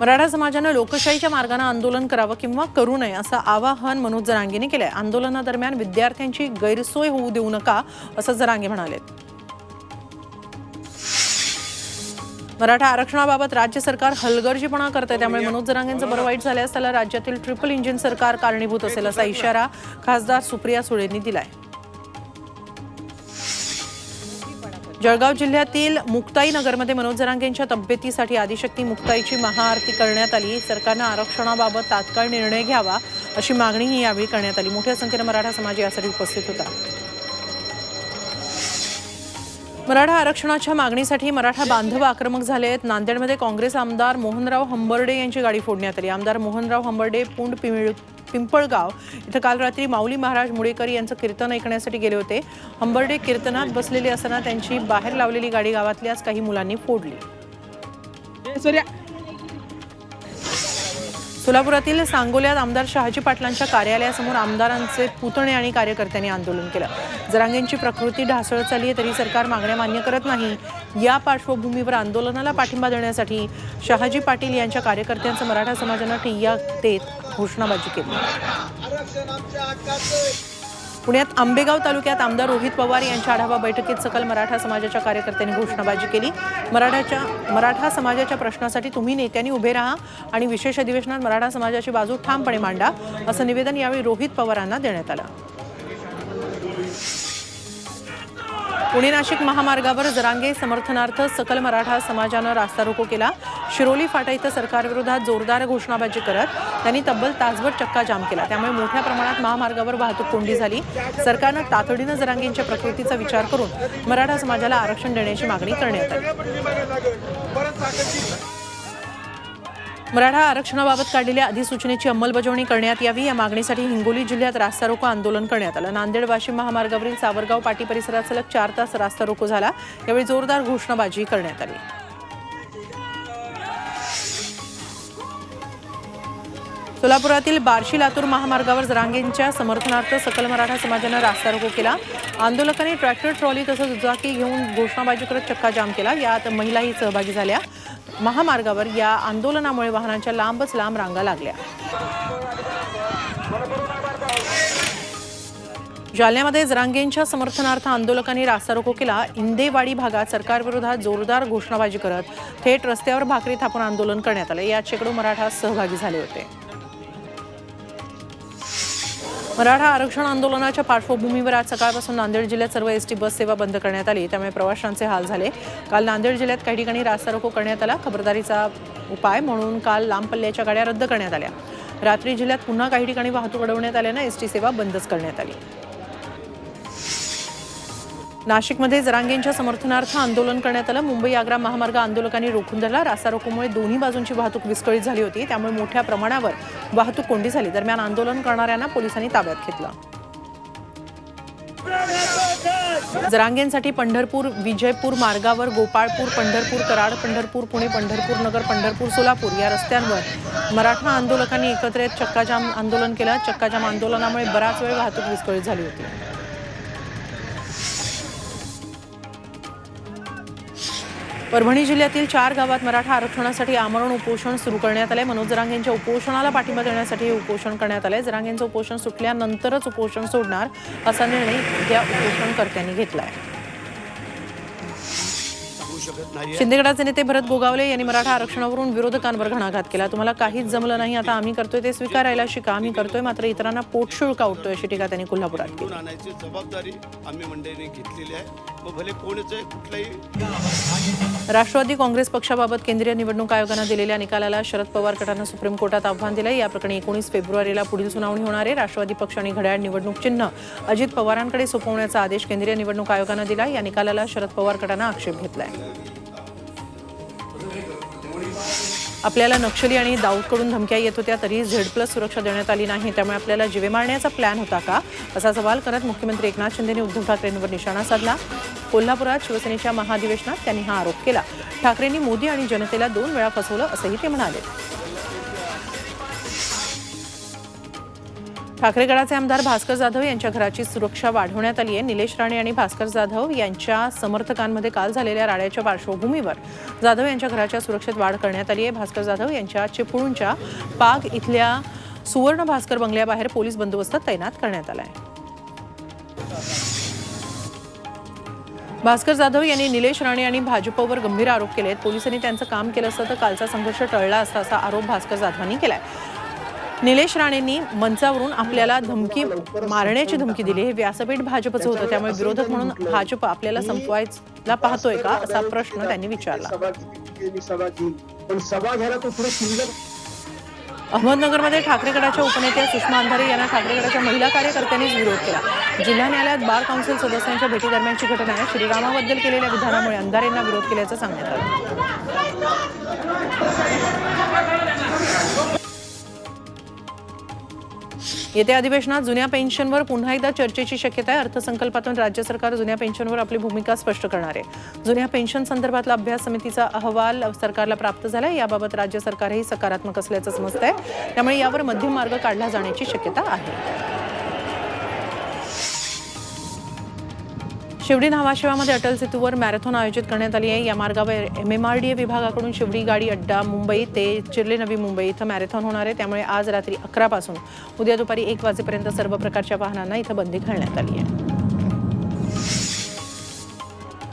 मराठा समाजानं लोकशाहीच्या मार्गाने आंदोलन करावं किंवा करू नये असं आवाहन मनोज जरांगेने केलंय. आंदोलनादरम्यान विद्यार्थ्यांची गैरसोय होऊ देऊ नका असं जरांगे म्हणाले मराठा आरक्षणाबाबत राज्य सरकार हलगर्जीपणा करत आहे त्यामुळे मनोज जरांगेंचं बरं वाईट झाल्यास त्याला राज्यातील ट्रिपल इंजिन सरकार कारणीभूत असेल असा इशारा खासदार सुप्रिया सुळेंनी दिलाय. जळगाव जिल्ह्यातील मुक्ताई नगरमध्ये मनोज जरांगेंच्या तब्येतीसाठी आदिशक्ती मुक्ताईची महाआरती करण्यात आली. सरकारनं आरक्षणाबाबत तात्काळ निर्णय घ्यावा अशी मागणीही यावेळी करण्यात आली. मोठ्या संख्येनं मराठा समाज यासाठी उपस्थित होता. मराठा आरक्षणाच्या मागणीसाठी मराठा बांधव आक्रमक झाले आहेत. नांदेडमध्ये काँग्रेस आमदार मोहनराव हंबर्डे यांची गाडी फोडण्यात आली. आमदार मोहनराव हंबर्डे पुंड पिंपळ पिंपळगाव इथं काल रात्री माऊली महाराज मुडेकर यांचं कीर्तन ऐकण्यासाठी गेले होते. हंबर्डे कीर्तनात बसलेले असताना त्यांची बाहेर लावलेली गाडी गावातल्याच काही मुलांनी फोडली. सोलापुरातील सांगोल्यात आमदार शहाजी पाटलांच्या कार्यालयासमोर आमदारांचे पुतणे आणि कार्यकर्त्यांनी आंदोलन केलं. जरांगेंची प्रकृती ढासळत चालली आहे तरी सरकार मागण्या मान्य करत नाही. या पार्श्वभूमीवर आंदोलनाला पाठिंबा देण्यासाठी शहाजी पाटील यांच्या कार्यकर्त्यांचं मराठा समाजानं ठिय्या देत घोषणाबाजी केली. पुण्यात आंबेगाव तालुक्यात आमदार रोहित पवार यांच्या आढावा बैठकीत सकल मराठा समाजाच्या कार्यकर्त्यांनी घोषणाबाजी केली. मराठाच्या मराठा समाजाच्या प्रश्नासाठी तुम्ही नेत्यांनी उभे राहा आणि विशेष अधिवेशनात मराठा समाजाची बाजू ठामपणे मांडा असं निवेदन यावेळी रोहित पवारांना देण्यात आलं. पुणे नाशिक महामार्गावर जरांगे समर्थनार्थ सकल मराठा समाजानं रास्ता रोको केला. शिरोली फाटा इथं सरकारविरोधात जोरदार घोषणाबाजी करत त्यांनी तब्बल तासभर चक्का जाम केला. त्यामुळे मोठ्या प्रमाणात महामार्गावर वाहतूक कोंडी झाली. सरकारनं तातडीनं जरांगेंच्या प्रकृतीचा विचार करून मराठा समाजाला आरक्षण देण्याची मागणी करण्यात आली. मराठा आरक्षणाबाबत काढलेल्या अधिसूचनेची अंमलबजावणी करण्यात यावी या मागणीसाठी हिंगोली जिल्ह्यात रास्ता रोको आंदोलन करण्यात आलं. नांदेड वाशिम महामार्गावरील सावरगाव पाटी परिसरात सलग चार तास रास्ता रोको झाला. यावेळी जोरदार घोषणाबाजी करण्यात आली. सोलापुरातील बार्शी लातूर महामार्गावर जरांगेंच्या समर्थनार्थ सकल मराठा समाजानं रास्ता रोको केला. आंदोलकांनी ट्रॅक्टर ट्रॉली तसंच दुचाकी घेऊन घोषणाबाजी करत चक्का जाम केला. यात महिलाही सहभागी झाल्या. महामार्गावर या आंदोलनामुळे वाहनांच्या लांबच लांब रांगा लागल्या. जालन्यामध्ये जरांगेंच्या समर्थनार्थ आंदोलकांनी रास्ता रोको केला. इंदेवाडी भागात सरकारविरोधात जोरदार घोषणाबाजी करत थेट रस्त्यावर भाकरी थापून आंदोलन करण्यात आले. यात शेकडो मराठा सहभागी झाले होते. मराठा आरक्षण आंदोलनाच्या पार्श्वभूमीवर आज सकाळपासून नांदेड जिल्ह्यात सर्व एसटी बस सेवा बंद करण्यात आली. त्यामुळे प्रवाशांचे हाल झाले. काल नांदेड जिल्ह्यात काही ठिकाणी रास्ता रोको करण्यात आला. खबरदारीचा उपाय म्हणून काल लांब पल्ल्याच्या गाड्या रद्द करण्यात आल्या. रात्री जिल्ह्यात पुन्हा काही ठिकाणी वाहतूक अडवण्यात आल्यानं एसटी सेवा बंदच करण्यात आली. नाशिकमध्ये जरांगेंच्या समर्थनार्थ आंदोलन करण्यात आलं. मुंबई आग्रा महामार्ग आंदोलकांनी रोखून धरला. रास्ता रोकोमुळे दोन्ही बाजूंची वाहतूक विस्कळीत झाली होती. त्यामुळे मोठ्या प्रमाणावर वाहतूक कोंडी झाली. दरम्यान आंदोलन करणाऱ्यांना पोलिसांनी ताब्यात घेतलं. जरांगेंसाठी पंढरपूर विजयपूर मार्गावर गोपाळपूर पंढरपूर कराड पंढरपूर पुणे पंढरपूर नगर पंढरपूर सोलापूर या रस्त्यांवर मराठा आंदोलकांनी एकत्र येत चक्काजाम आंदोलन केलं. चक्काजाम आंदोलनामुळे बराच वेळ वाहतूक विस्कळीत झाली होती. परभणी जिल्ह्यातील चार गावात मराठा आरक्षणासाठी आमरण उपोषण सुरू करण्यात आले मनोज जरांगेंच्या उपोषणाला पाठिंबा देण्यासाठी हे उपोषण करण्यात आले जरांगेंचं उपोषण सुटल्यानंतरच उपोषण सोडणार असा निर्णय या उपोषणकर्त्यांनी घेतला आहे शिंदेगडाचे नेते भरत गोगावले यांनी मराठा आरक्षणावरून विरोधकांवर घणाघात केला. तुम्हाला काहीच जमलं नाही आता आम्ही करतोय ते स्वीकारायला शिका. आम्ही करतोय मात्र इतरांना पोटशुळका उठतोय अशी टीका त्यांनी कोल्हापुरात केली. जबाबदारी आम्ही मंडळीने घेतलेली आहे. मग भले कोणीच आहे कुठलाही राष्ट्रवादी काँग्रेस पक्षाबाबत केंद्रीय निवडणूक आयोगानं दिलेल्या निकालाला शरद पवार गटानं सुप्रीम कोर्टात आव्हान दिलं या प्रकरणी एकोणीस फेब्रुवारीला पुढील सुनावणी होणार आहे. राष्ट्रवादी पक्ष आणि घड्याळ निवडणूक चिन्ह अजित पवारांकडे सोपवण्याचा आदेश केंद्रीय निवडणूक आयोगानं दिला या निकालाला शरद पवार गटानं आक्षेप घेतलाय. आपल्याला नक्षली आणि दाऊदकडून धमक्या येत होत्या तरी झेड प्लस सुरक्षा देण्यात आली नाही. त्यामुळे आपल्याला जीवे मारण्याचा प्लॅन होता का? असा सवाल करत मुख्यमंत्री एकनाथ शिंदेने उद्धव ठाकरेंवर निशाणा साधला. कोल्हापुरात शिवसेनेच्या महाधिवेशनात त्यांनी हा आरोप केला. ठाकरेंनी मोदी आणि जनतेला दोन वेळा फसवलं असंही ते म्हणाले. ठाकरेगडाचे आमदार भास्कर जाधव यांच्या घराची सुरक्षा वाढवण्यात आली आहे. निलेश राणे आणि भास्कर जाधव यांच्या समर्थकांमध्ये काल झालेल्या राड्याच्या पार्श्वभूमीवर जाधव यांच्या घराच्या सुरक्षेत वाढ करण्यात आली आहे. भास्कर जाधव यांच्या चिपळूणच्या पाग इथल्या सुवर्ण भास्कर बंगल्याबाहेर पोलीस बंदोबस्त तैनात करण्यात आला आहे. भास्कर जाधव यांनी निलेश राणे आणि भाजपवर गंभीर आरोप केले आहेत पोलिसांनी त्यांचं काम केलं असतं तर कालचा संघर्ष टळला असता असा आरोप भास्कर जाधवांनी केलाय. निलेश राणेंनी मंचावरून आपल्याला धमकी मारण्याची धमकी दिली. हे व्यासपीठ भाजपचं होतं त्यामुळे विरोधक म्हणून भाजप आपल्याला संपवायला पाहतोय का असा प्रश्न त्यांनी विचारला. अहमदनगरमध्ये ठाकरे गटाच्या उपनेत्या सुषमा अंधारे यांना ठाकरे गटाच्या महिला कार्यकर्त्यांनीच विरोध केला. जिल्हा न्यायालयात बार काउन्सिल सदस्यांच्या भेटीदरम्यानची घटना आहे. श्रीरामाबद्दल केलेल्या विधानामुळे अंधारेंना विरोध केल्याचं सांगण्यात आलं. येत्या अधिवेशनात जुन्या पेन्शनवर पुन्हा एकदा चर्चेची शक्यता आहे. अर्थसंकल्पातून राज्य सरकार जुन्या पेन्शनवर आपली भूमिका स्पष्ट करणार आहे. जुन्या पेन्शन संदर्भातला अभ्यास समितीचा अहवाल सरकारला प्राप्त झाला याबाबत राज्य सरकारही सकारात्मक असल्याचं समजत आहे त्यामुळे यावर मध्यम मार्ग काढला जाण्याची शक्यता आहे. शिवडी धावाशिवामध्ये अटल सेतूवर मॅरेथॉन आयोजित करण्यात आली आहे. या मार्गावर M M R D A विभागाकडून शिवडी गाडी अड्डा मुंबई ते चिर्ले नवी मुंबई इथं मॅरेथॉन होणार आहे. त्यामुळे आज रात्री अकरापासून उद्या दुपारी एक वाजेपर्यंत सर्व प्रकारच्या वाहनांना इथं बंदी घालण्यात आली आहे.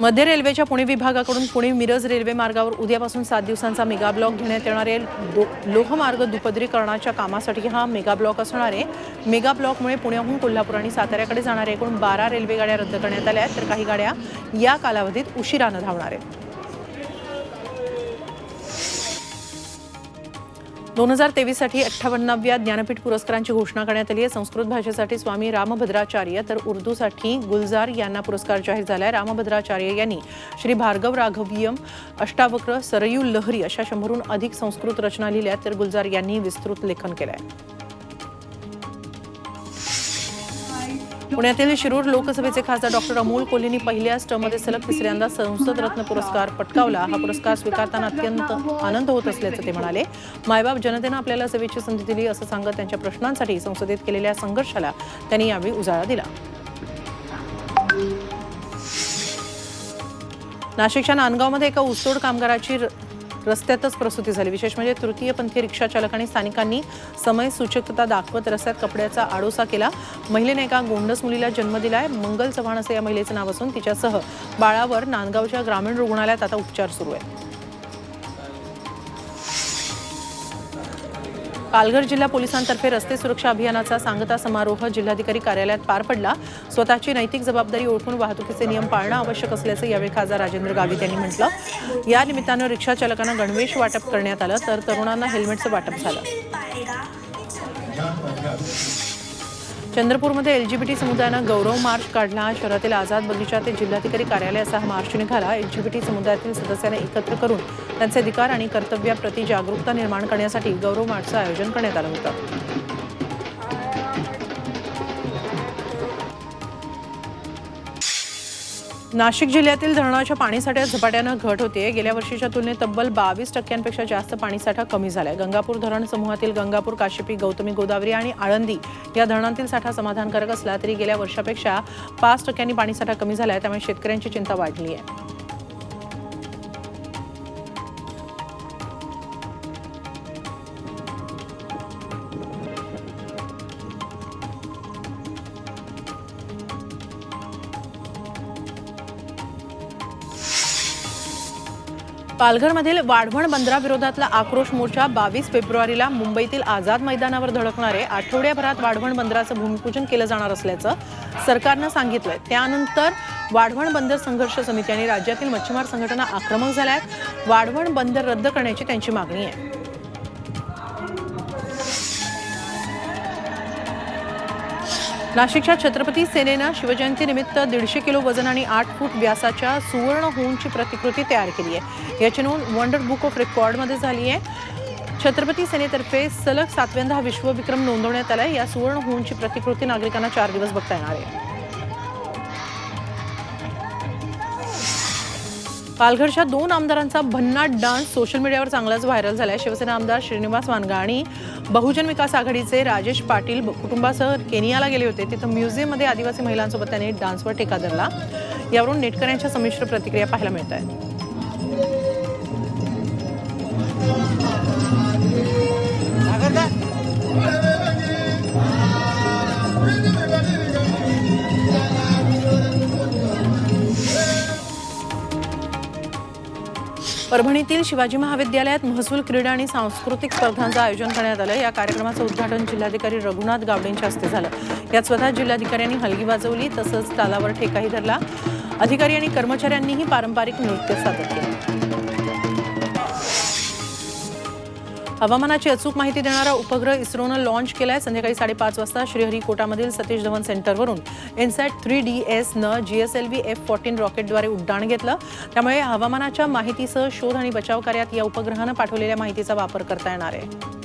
मध्य रेल्वेच्या पुणे विभागाकडून पुणे मिरज रेल्वे मार्गावर उद्यापासून सात दिवसांचा मेगा ब्लॉक घेण्यात येणार आहे. लोहमार्ग दुपदरीकरणाच्या कामासाठी हा मेगा ब्लॉक असणार आहे. मेगा ब्लॉकमुळे पुण्याहून कोल्हापूर आणि साताऱ्याकडे जाणाऱ्या एकूण बारा रेल्वे गाड्या रद्द करण्यात आल्या आहेत. तर काही गाड्या या कालावधीत उशिरानं धावणार आहेत. दोन हजार तेवीससाठी अठ्ठावन्नाव्या ज्ञानपीठ पुरस्कारांची घोषणा करण्यात आली आहे. संस्कृत भाषेसाठी स्वामी रामभद्राचार्य तर उर्दूसाठी गुलजार यांना पुरस्कार जाहीर झाला आहे. रामभद्राचार्य यांनी श्री भार्गव राघवियम अष्टावक्र सरयू लहरी अशा शंभरहून अधिक संस्कृत रचना लिहिल्या आहेत, तर गुलजार यांनी विस्तृत लेखन केलं आहे. पुण्यातील शिरूर लोकसभेचे खासदार डॉक्टर अमोल कोल्हेंनी पहिल्याच टर्ममध्ये सलग तिसऱ्यांदा संसद रत्न पुरस्कार पटकावला. हा पुरस्कार स्वीकारताना अत्यंत आनंद होत असल्याचं ते म्हणाले. मायबाप जनतेनं आपल्याला सेवेची संधी दिली असं सांगत त्यांच्या प्रश्नांसाठी संसदेत केलेल्या संघर्षाला त्यांनी यावेळी उजाळा दिला. नाशिकच्या नांदगावमध्ये एका ऊसतोड कामगाराची रस्त्यातच प्रसूती झाली. विशेष म्हणजे तृतीयपंथी रिक्षा चालक आणि स्थानिकांनी समय सूचकता दाखवत रस्त्यात कपड्याचा आडोसा केला. महिलेने एका गोंडस मुलीला जन्म दिलाय. मंगल चव्हाण असं या महिलेचं नाव असून तिच्यासह बाळावर नांदगावच्या ग्रामीण रुग्णालयात आता उपचार सुरू आहेत. पालघर जिल्हा पोलिसांतर्फे रस्ते सुरक्षा अभियानाचा सांगता समारोह जिल्हाधिकारी कार्यालयात पार पडला. स्वतःची नैतिक जबाबदारी ओळखून वाहतुकीचे नियम पाळणं आवश्यक असल्याचं यावेळी खासदार राजेंद्र गावित यांनी म्हटलं. या निमित्तानं रिक्षा चालकांना गणवेश वाटप करण्यात आलं तर तरुणांना हेल्मेटचं वाटप झालं. चंद्रपूरमध्ये एलजीबीटी समुदायानं गौरव मार्च काढला. शहरातील आझाद बगीचा ते जिल्हाधिकारी कार्यालयाचा हा मार्च निघाला. एलजीबीटी समुदायातील सदस्यांना एकत्र करून त्यांचे अधिकार आणि कर्तव्याप्रती जागरूकता निर्माण करण्यासाठी गौरव मार्चचं आयोजन करण्यात आलं होतं. नाशिक जिल्ह्यातील धरणाच्या पाणीसाठ्यात झपाट्यानं घट होते गेल्या वर्षीच्या तुलनेत तब्बल बावीस टक्क्यांपेक्षा जास्त पाणीसाठा कमी झालाय. गंगापूर धरण समूहातील गंगापूर काशिपी गौतमी गोदावरी आणि आळंदी या धरणांतील साठा समाधानकारक असला तरी गेल्या वर्षापेक्षा पाच टक्क्यांनी पाणीसाठा कमी झालाय. त्यामुळे शेतकऱ्यांची चिंता वाढली आहे पालघरमधील वाढवण बंदराविरोधातला आक्रोश मोर्चा बावीस फेब्रुवारीला मुंबईतील आझाद मैदानावर धडकणारे आठवड्याभरात वाढवण बंदराचं भूमिपूजन केलं जाणार असल्याचं सरकारनं सांगितलंय. त्यानंतर वाढवण बंदर संघर्ष समिती आणि राज्यातील मच्छीमार संघटना आक्रमक झाल्या आहेत वाढवण बंदर रद्द करण्याची त्यांची मागणी आहे. नाशिकच्या छत्रपती सेनेनं शिवजयंतीनिमित्त दीडशे किलो वजन आणि आठ फूट व्यासाच्या सुवर्ण होऊनची प्रतिकृती तयार केली आहे. याची नोंद वंडर बुक ऑफ रेकॉर्डमध्ये झाली आहे. छत्रपती सेनेतर्फे सलग सातव्यांदा हा विश्वविक्रम नोंदवण्यात आला या सुवर्ण होऊनची प्रतिकृती नागरिकांना चार दिवस बघता येणार आहे. पालघरच्या दोन आमदारांचा भन्नाट डान्स सोशल मीडियावर चांगलाच व्हायरल झालाय. शिवसेना आमदार श्रीनिवास वानगा आणि बहुजन विकास आघाडीचे राजेश पाटील कुटुंबासह केनियाला गेले होते. तिथं म्युझियममध्ये आदिवासी महिलांसोबत त्यांनी डान्सवर टेका धरला. यावरून नेटकऱ्यांच्या संमिश्र प्रतिक्रिया पाहायला मिळत आहेत परभणीतील शिवाजी महाविद्यालयात महसूल क्रीडा आणि सांस्कृतिक स्पर्धांचं आयोजन करण्यात आलं. या कार्यक्रमाचं उद्घाटन जिल्हाधिकारी रघुनाथ गावडेंच्या हस्ते झालं. यात स्वतः जिल्हाधिकाऱ्यांनी हलगी वाजवली तसंच तालावर ठेकाही धरला. अधिकारी आणि कर्मचाऱ्यांनीही पारंपरिक नृत्य सादर केलं. हवामानाची अचूक माहिती देणारा उपग्रह इस्रोनं लॉन्च केलाय. संध्याकाळी साडेपाच वाजता श्रीहरिकोटामधील सतीश धवन सेंटरवरून. INSAT three D एसनं G S L F fourteen रॉकेटद्वारे उड्डाण घेतलं. त्यामुळे हवामानाच्या माहितीसह शोध आणि बचाव कार्यात या उपग्रहानं पाठवलेल्या माहितीचा वापर करता येणार आहे.